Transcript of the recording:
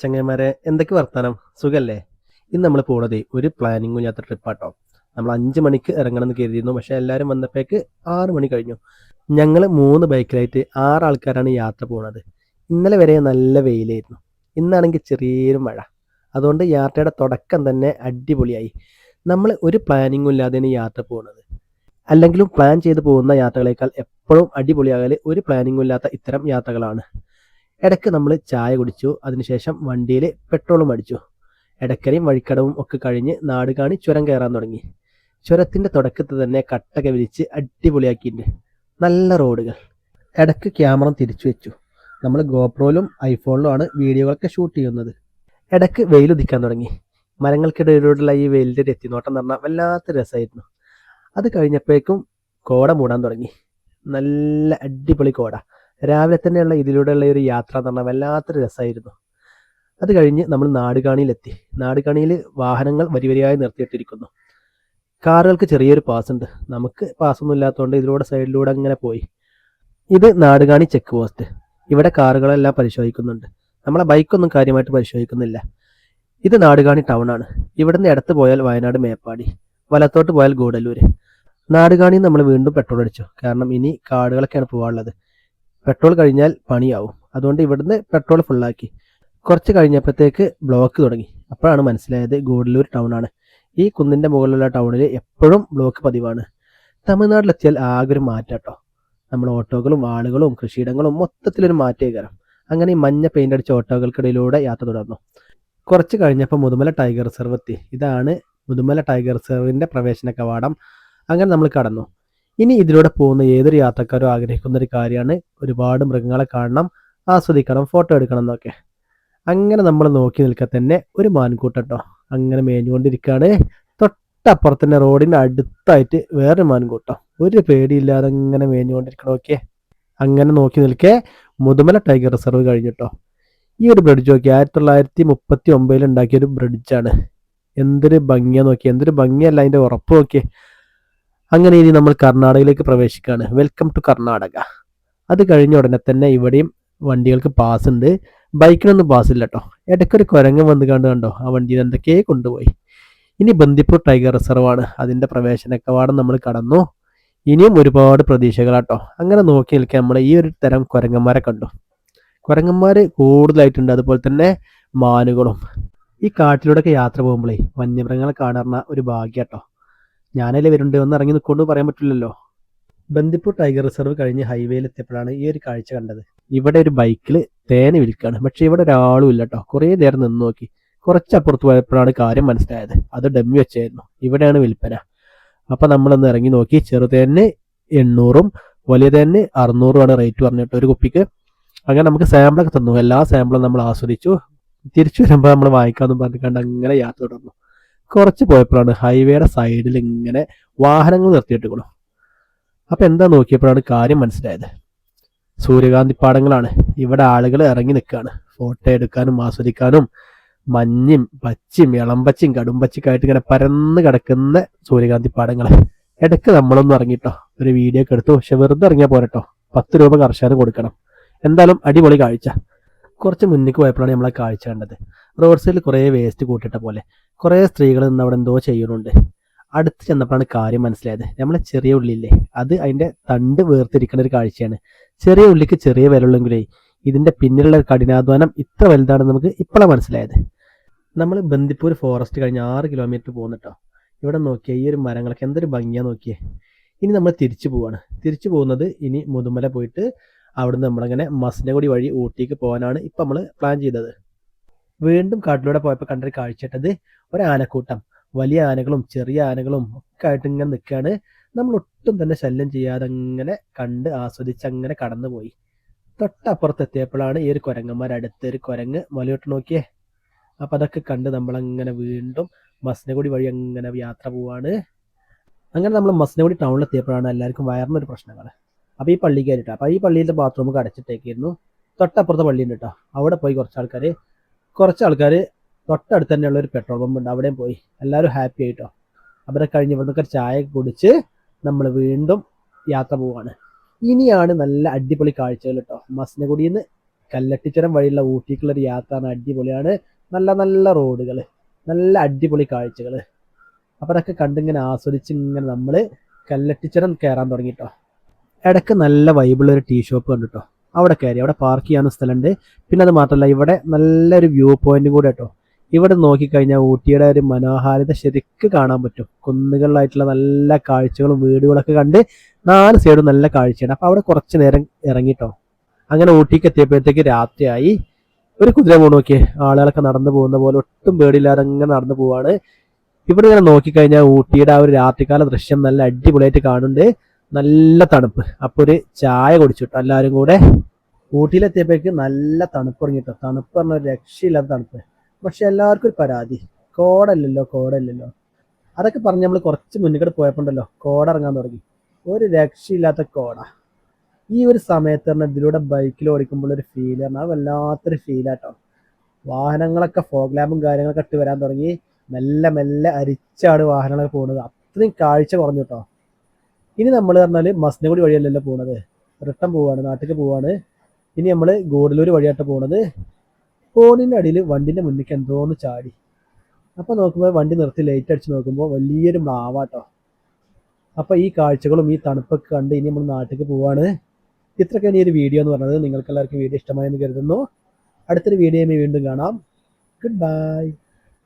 ചങ്ങന്മാരെ എന്തൊക്കെ വർത്താനം? സുഖല്ലേ? ഇന്ന് നമ്മൾ പോണത് ഒരു പ്ലാനിങ്ങും യാത്ര ട്രിപ്പാട്ടോ നമ്മൾ അഞ്ച് മണിക്ക് ഇറങ്ങണം എന്ന് കരുതിയിരുന്നു. പക്ഷെ എല്ലാവരും വന്നപ്പോഴേക്ക് ആറ് മണി കഴിഞ്ഞു. ഞങ്ങൾ മൂന്ന് ബൈക്കിലായിട്ട് ആറ് ആൾക്കാരാണ് യാത്ര പോണത്. ഇന്നലെ വരെ നല്ല വെയിലായിരുന്നു. ഇന്നാണെങ്കിൽ ചെറിയൊരു മഴ. അതുകൊണ്ട് യാത്രയുടെ തുടക്കം തന്നെ അടിപൊളിയായി. നമ്മൾ ഒരു പ്ലാനിങ്ങും ഇല്ലാതെയാണ് യാത്ര പോകുന്നത് അല്ലെങ്കിലും പ്ലാൻ ചെയ്ത് പോകുന്ന യാത്രകളേക്കാൾ എപ്പോഴും അടിപൊളിയാകൽ ഒരു പ്ലാനിങ്ങും ഇല്ലാത്ത ഇത്തരം യാത്രകളാണ്. ഇടയ്ക്ക് നമ്മൾ ചായ കുടിച്ചു അതിനുശേഷം വണ്ടിയിൽ പെട്രോളും അടിച്ചു. ഇടക്കരയും വഴിക്കടവും ഒക്കെ കഴിഞ്ഞ് നാട് കാണി ചുരം കയറാൻ തുടങ്ങി. ചുരത്തിന്റെ തുടക്കത്തിൽ തന്നെ കട്ടക വിരിച്ച് അടിപൊളിയാക്കിയിട്ടുണ്ട്. നല്ല റോഡുകൾ. ഇടയ്ക്ക് ക്യാമറ തിരിച്ചു വെച്ചു. നമ്മൾ ഗോപ്രോയിലും ഐഫോണിലുമാണ് വീഡിയോകളൊക്കെ ഷൂട്ട് ചെയ്യുന്നത്. ഇടയ്ക്ക് വെയിലുദിക്കാൻ തുടങ്ങി. മരങ്ങൾക്കിടയിലൂടെയുള്ള ഈ വെയിലിന്റെ എത്തിനോട്ടം എന്ന് പറഞ്ഞാൽ വല്ലാത്ത രസമായിരുന്നു അത് കഴിഞ്ഞപ്പോഴേക്കും കോട മൂടാൻ തുടങ്ങി. നല്ല അടിപൊളി കോട. രാവിലെ തന്നെയുള്ള ഇതിലൂടെയുള്ള ഒരു യാത്ര എന്ന് പറഞ്ഞാൽ വല്ലാത്തൊരു രസമായിരുന്നു അത് കഴിഞ്ഞ് നമ്മൾ നാടുകാണിയിലെത്തി. നാടുകാണിയിൽ വാഹനങ്ങൾ വരി വരിയായി നിർത്തിയിട്ടിരിക്കുന്നു. കാറുകൾക്ക് ചെറിയൊരു പാസ് ഉണ്ട്. നമുക്ക് പാസ്സൊന്നും ഇല്ലാത്തതുകൊണ്ട് ഇതിലൂടെ സൈഡിലൂടെ അങ്ങനെ പോയി. ഇത് നാടുകാണി ചെക്ക് പോസ്റ്റ് ഇവിടെ കാറുകളെല്ലാം പരിശോധിക്കുന്നുണ്ട്. നമ്മളെ ബൈക്കൊന്നും കാര്യമായിട്ട് പരിശോധിക്കുന്നില്ല. ഇത് നാടുകാണി ടൗൺ ആണ്. ഇവിടുന്ന് ഇടത്ത് പോയാൽ വയനാട് മേപ്പാടി. വലത്തോട്ട് പോയാൽ ഗൂഡല്ലൂർ നാടുകാണി നമ്മൾ വീണ്ടും പെട്രോൾ അടിച്ചു. കാരണം ഇനി കാടുകളൊക്കെയാണ് പോകാനുള്ളത്. പെട്രോൾ കഴിഞ്ഞാൽ പണിയാവും. അതുകൊണ്ട് ഇവിടുന്ന് പെട്രോൾ ഫുള്ളാക്കി കുറച്ച് കഴിഞ്ഞപ്പോഴത്തേക്ക് ബ്ലോക്ക് തുടങ്ങി. അപ്പോഴാണ് മനസ്സിലായത് ഗൂഡല്ലൂർ ടൗൺ ആണ്. ഈ കുന്നിന്റെ മുകളിലുള്ള ടൗണിൽ എപ്പോഴും ബ്ലോക്ക് പതിവാണ്. തമിഴ്നാട്ടിലെത്തിയാൽ ആകെ ഒരു മാറ്റാട്ടോ. നമ്മൾ ഓട്ടോകളും ആളുകളും കൃഷിയിടങ്ങളും മൊത്തത്തിലൊരു മാറ്റേ കയറും അങ്ങനെ ഈ മഞ്ഞ പെയിന്റ് അടിച്ച ഓട്ടോകൾക്കിടയിലൂടെ യാത്ര തുടർന്നു. കുറച്ച് കഴിഞ്ഞപ്പോൾ മുതുമല ടൈഗർ റിസർവ് എത്തി. ഇതാണ് മുതുമല ടൈഗർ റിസർവിന്റെ പ്രവേശന കവാടം. അങ്ങനെ നമ്മൾ കടന്നു. ഇനി ഇതിലൂടെ പോകുന്ന ഏതൊരു യാത്രക്കാരും ആഗ്രഹിക്കുന്ന ഒരു കാര്യമാണ് ഒരുപാട് മൃഗങ്ങളെ കാണണം ആസ്വദിക്കണം ഫോട്ടോ എടുക്കണം എന്നൊക്കെ. അങ്ങനെ നമ്മൾ നോക്കി നിൽക്കാൻ തന്നെ ഒരു മാൻകൂട്ടട്ടോ അങ്ങനെ മേഞ്ഞുകൊണ്ടിരിക്കുകയാണ് തൊട്ടപ്പുറത്ത് തന്നെ റോഡിന്റെ അടുത്തായിട്ട് വേറൊരു മാൻകൂട്ടം. ഒരു പേടിയില്ലാതെ അങ്ങനെ മേഞ്ഞുകൊണ്ടിരിക്കണം ഓക്കെ അങ്ങനെ നോക്കി നിൽക്കെ മുതുമല ടൈഗർ റിസർവ് കഴിഞ്ഞിട്ടോ ഈ ഒരു ബ്രിഡ്ജ് നോക്കി ആയിരത്തി തൊള്ളായിരത്തി മുപ്പത്തി ഒമ്പതിൽ ഉണ്ടാക്കിയ ഒരു ബ്രിഡ്ജാണ്. എന്തൊരു ഭംഗിയാ നോക്കി. എന്തൊരു ഭംഗിയല്ല അതിന്റെ ഉറപ്പ് നോക്കിയേ അങ്ങനെ ഇനി നമ്മൾ കർണാടകയിലേക്ക് പ്രവേശിക്കുകയാണ്. Welcome to Karnataka. അത് കഴിഞ്ഞ ഉടനെ തന്നെ ഇവിടെയും വണ്ടികൾക്ക് പാസ് ഉണ്ട്. ബൈക്കിനൊന്നും പാസ് ഇല്ല കേട്ടോ ഇടയ്ക്കൊരു കുരങ്ങ് വന്ന് കണ്ട് കണ്ടോ? ആ വണ്ടിയിൽ എന്തൊക്കെയോ കൊണ്ടുപോയി. ഇനി ബന്ദിപ്പൂർ ടൈഗർ റിസർവ് ആണ്. അതിന്റെ പ്രവേശന കവാടം നമ്മൾ കടന്നു. ഇനിയും ഒരുപാട് പ്രതീക്ഷകളാട്ടോ അങ്ങനെ നോക്കി നിൽക്കാൻ നമ്മൾ ഈ ഒരു തരം കുരങ്ങന്മാരെ കണ്ടു. കുരങ്ങന്മാർ കൂടുതലായിട്ടുണ്ട്. അതുപോലെ തന്നെ മാനുകളും. ഈ കാട്ടിലൂടെയൊക്കെ യാത്ര പോകുമ്പോഴേ വന്യമൃഗങ്ങളെ കാണാറുന്ന ഒരു ഭാഗ്യാട്ടോ ഞാനല്ലേ വരുന്നുണ്ട്? ഒന്ന് ഇറങ്ങി നിൽക്കൊണ്ട് പറയാൻ പറ്റില്ലല്ലോ. ബന്ദിപ്പൂർ ടൈഗർ റിസർവ് കഴിഞ്ഞ് ഹൈവേയിൽ എത്തിയപ്പോഴാണ് ഈ ഒരു കാഴ്ച കണ്ടത്. ഇവിടെ ഒരു ബൈക്കിൽ തേന വിൽക്കുകയാണ് പക്ഷെ ഇവിടെ ഒരാളും ഇല്ല കേട്ടോ. കുറേ നേരം നിന്ന് നോക്കി. കുറച്ചപ്പുറത്ത് പോയപ്പോഴാണ് കാര്യം മനസ്സിലായത്. അത് ഡമ്മി വെച്ചായിരുന്നു. ഇവിടെയാണ് വിൽപ്പന. അപ്പൊ നമ്മളൊന്ന് ഇറങ്ങി നോക്കി. ചെറുതേന് എണ്ണൂറും വലിയ തേന് അറുന്നൂറുമാണ് റേറ്റ് പറഞ്ഞിട്ട് ഒരു കുപ്പിക്ക്. അങ്ങനെ നമുക്ക് സാമ്പിളൊക്കെ തന്നു. എല്ലാ സാമ്പിളും നമ്മൾ ആസ്വദിച്ചു. തിരിച്ചു വരുമ്പോൾ നമ്മൾ വായിക്കാമെന്ന് പറഞ്ഞിട്ട് അങ്ങനെ യാത്ര തുടർന്നു. കുറച്ച് പോയപ്പോഴാണ് ഹൈവേയുടെ സൈഡിൽ ഇങ്ങനെ വാഹനങ്ങൾ നിർത്തിയിട്ടിക്കണം അപ്പൊ എന്താ നോക്കിയപ്പോഴാണ് കാര്യം മനസ്സിലായത്. സൂര്യകാന്തി പാടങ്ങളാണ്. ഇവിടെ ആളുകൾ ഇറങ്ങി നിൽക്കുകയാണ് ഫോട്ടോ എടുക്കാനും ആസ്വദിക്കാനും മഞ്ഞും പച്ചയും ഇളമ്പച്ചയും കടുംപച്ചക്കായിട്ട് ഇങ്ങനെ പരന്ന് കിടക്കുന്ന സൂര്യകാന്തി പാടങ്ങൾ ഇടയ്ക്ക് നമ്മളൊന്നും ഇറങ്ങിട്ടോ. ഒരു വീഡിയോ ഒക്കെ എടുത്തു. പക്ഷെ വെറുതെ ഇറങ്ങിയാൽ പോരട്ടോ പത്ത് രൂപ കർഷകർ കൊടുക്കണം. എന്തായാലും അടിപൊളി കാഴ്ച. കുറച്ച് മുന്നിക്ക് പോയപ്പോഴാണ് നമ്മളെ കാഴ്ച കണ്ടത്. റോഡ് സൈഡിൽ കുറേ വേസ്റ്റ് കൂട്ടിട്ട പോലെ. കുറേ സ്ത്രീകൾ നിന്ന് അവിടെ എന്തോ ചെയ്യുന്നുണ്ട്. അടുത്ത് ചെന്നപ്പോഴാണ് കാര്യം മനസ്സിലായത്. നമ്മളെ ചെറിയ ഉള്ളിയില്ലേ അത് അതിന്റെ തണ്ട് വേർതിരിക്കുന്ന ഒരു കാഴ്ചയാണ്. ചെറിയ ഉള്ളിക്ക് ചെറിയ വിലയുള്ളെങ്കിലേ ഇതിന്റെ പിന്നിലുള്ള കഠിനാധ്വാനം ഇത്ര വലുതാണെന്ന് നമുക്ക് ഇപ്പോഴാണ് മനസ്സിലായത്. നമ്മൾ ബന്ദിപ്പൂർ ഫോറസ്റ്റ് കഴിഞ്ഞ് ആറ് കിലോമീറ്റർ പോകുന്നിട്ടോ ഇവിടെ നോക്കിയാൽ ഈ ഒരു മരങ്ങളൊക്കെ എന്തൊരു ഭംഗിയാ നോക്കിയേ. ഇനി നമ്മൾ തിരിച്ചു പോവാണ്. തിരിച്ചു പോകുന്നത് ഇനി മുതുമല പോയിട്ട് അവിടുന്ന് നമ്മളങ്ങനെ മസനഗുടി വഴി ഊട്ടിക്ക് പോകാനാണ് ഇപ്പം നമ്മൾ പ്ലാൻ ചെയ്തത്. വീണ്ടും കാട്ടിലൂടെ പോയപ്പോൾ കണ്ടൊരു കാഴ്ചയിട്ടത് ഒരു ആനക്കൂട്ടം. വലിയ ആനകളും ചെറിയ ആനകളും ഒക്കെ ആയിട്ട് ഇങ്ങനെ നിൽക്കുകയാണ് നമ്മൾ ഒട്ടും തന്നെ ശല്യം ചെയ്യാതെ അങ്ങനെ കണ്ട് ആസ്വദിച്ച് അങ്ങനെ കടന്നുപോയി. തൊട്ടപ്പുറത്ത് എത്തിയപ്പോഴാണ് ഈ ഒരു കുരങ്ങന്മാർ അടുത്തൊരു കുരങ്ങ് മലയോട്ട് നോക്കിയേ. അപ്പം അതൊക്കെ കണ്ട് നമ്മളങ്ങനെ വീണ്ടും മസ്നഗുടി വഴി അങ്ങനെ യാത്ര പോവാണ്. അങ്ങനെ നമ്മൾ മസ്നഗുടി ടൗണിൽ എത്തിയപ്പോഴാണ് എല്ലാവർക്കും വയറിനൊരു പ്രശ്നങ്ങൾ അപ്പൊ ഈ പള്ളി കയറിട്ടോ അപ്പോൾ ഈ പള്ളിയിലെ ബാത്റൂം അടച്ചിട്ടേക്കായിരുന്നു തൊട്ടപ്പുറത്തെ പള്ളിയുണ്ട് കേട്ടോ. അവിടെ പോയി കുറച്ച് ആൾക്കാർ കുറച്ച് ആൾക്കാർ തൊട്ടടുത്ത് തന്നെയുള്ള ഒരു പെട്രോൾ പമ്പ് ഉണ്ട്. അവിടെയും പോയി. എല്ലാവരും ഹാപ്പി ആയിട്ടോ. അവരെ കഴിഞ്ഞ് ഇവിടുന്നൊക്കെ ചായ കുടിച്ച് നമ്മൾ വീണ്ടും യാത്ര പോവാണ്. ഇനിയാണ് നല്ല അടിപൊളി കാഴ്ചകൾ കേട്ടോ. മസനഗുഡിയിൽ നിന്ന് കല്ലട്ടിച്ചുരം വഴിയുള്ള ഊട്ടിക്കുള്ള ഒരു യാത്ര അടിപൊളിയാണ്. നല്ല നല്ല റോഡുകൾ നല്ല അടിപൊളി കാഴ്ചകൾ അപ്പോൾ കണ്ടിങ്ങനെ ആസ്വദിച്ച് ഇങ്ങനെ നമ്മൾ കല്ലട്ടിച്ചുരം കയറാൻ തുടങ്ങിട്ടോ ഇടയ്ക്ക് നല്ല വൈബിളൊരു ഒരു ടീ ഷോപ്പ് കണ്ടിട്ടോ അവിടെ കയറി അവിടെ പാർക്ക് ചെയ്യാൻ സ്ഥലമുണ്ട്. പിന്നെ അത് മാത്രമല്ല ഇവിടെ നല്ലൊരു വ്യൂ പോയിന്റും കൂടെ കേട്ടോ ഇവിടെ നോക്കിക്കഴിഞ്ഞാൽ ഊട്ടിയുടെ ഒരു മനോഹാരിത ശരിക്ക് കാണാൻ പറ്റും. കുന്നുകളിലായിട്ടുള്ള നല്ല കാഴ്ചകളും വീടുകളൊക്കെ കണ്ട് നാല് സൈഡും നല്ല കാഴ്ചയാണ്. അപ്പോൾ അവിടെ കുറച്ച് നേരം ഇറങ്ങിട്ടോ അങ്ങനെ ഊട്ടിക്ക് എത്തിയപ്പോഴത്തേക്ക് രാത്രിയായി. ഒരു കുതിര പോണ് നോക്കിയേ. ആളുകളൊക്കെ നടന്നു പോകുന്ന പോലെ ഒട്ടും പേടിയില്ലാതെ അങ്ങനെ നടന്നു പോവാണ്. ഇവിടെ ഇങ്ങനെ നോക്കിക്കഴിഞ്ഞാൽ ഊട്ടിയുടെ ആ ഒരു രാത്രികാല ദൃശ്യം നല്ല അടിപൊളിയായിട്ട് കാണുന്നുണ്ട്. നല്ല തണുപ്പ്. അപ്പോൾ ഒരു ചായ കുടിച്ചിട്ടോ എല്ലാവരും കൂടെ ഊട്ടിയിലെത്തിയപ്പോഴേക്ക് നല്ല തണുപ്പ് ഇറങ്ങിട്ടോ തണുപ്പ് പറഞ്ഞ രക്ഷയില്ലാത്ത തണുപ്പ്. പക്ഷെ എല്ലാവർക്കും ഒരു പരാതി. കോടല്ലല്ലോ കോടല്ലല്ലോ. അതൊക്കെ പറഞ്ഞ് നമ്മൾ കുറച്ച് മുന്നിട്ട് പോയപ്പോണ്ടല്ലോ കോട ഇറങ്ങാൻ തുടങ്ങി. ഒരു രക്ഷയില്ലാത്ത കോട. ഈ ഒരു സമയത്ത് തന്നെ ഇതിലൂടെ ബൈക്കിൽ ഓടിക്കുമ്പോൾ ഒരു ഫീൽ പറഞ്ഞാൽ അത് വല്ലാത്തൊരു ഫീലാട്ടോ വാഹനങ്ങളൊക്കെ ഫോഗ് ലാമ്പും കാര്യങ്ങളൊക്കെ ഇട്ട് വരാൻ തുടങ്ങി. മെല്ലെ മെല്ലെ അരിച്ചാണ് വാഹനങ്ങളൊക്കെ പോകുന്നത്. അത്രയും കാഴ്ച കുറഞ്ഞു കേട്ടോ ഇനി നമ്മൾ പറഞ്ഞാൽ മസ്നഗുഡി വഴിയല്ലല്ലോ പോകുന്നത് റിട്ടൺ പോവാണ് നാട്ടിലേക്ക് പോവാണ്. ഇനി നമ്മൾ ഗോഡലൂർ വഴിയായിട്ട് പോണത്. ഫോണിന്റെ അടിയിൽ വണ്ടിന്റെ മുന്നിലേക്ക് എന്തോന്ന് ചാടി. അപ്പോൾ നോക്കുമ്പോൾ വണ്ടി നിർത്തി ലൈറ്റ് അടിച്ച് നോക്കുമ്പോൾ വലിയൊരു മാവാട്ടോ. അപ്പോൾ ഈ കാഴ്ചകളും ഈ തണുപ്പൊക്കെ കണ്ട് ഇനി നമ്മൾ നാട്ടിലേക്ക് പോവാണ്. ഇത്രയൊക്കെയാണ് ഈ ഒരു വീഡിയോ എന്ന് പറഞ്ഞത്. നിങ്ങൾക്ക് എല്ലാവർക്കും വീഡിയോ ഇഷ്ടമായെന്ന് കരുതുന്നു. അടുത്തൊരു വീഡിയോ വീണ്ടും കാണാം. Good bye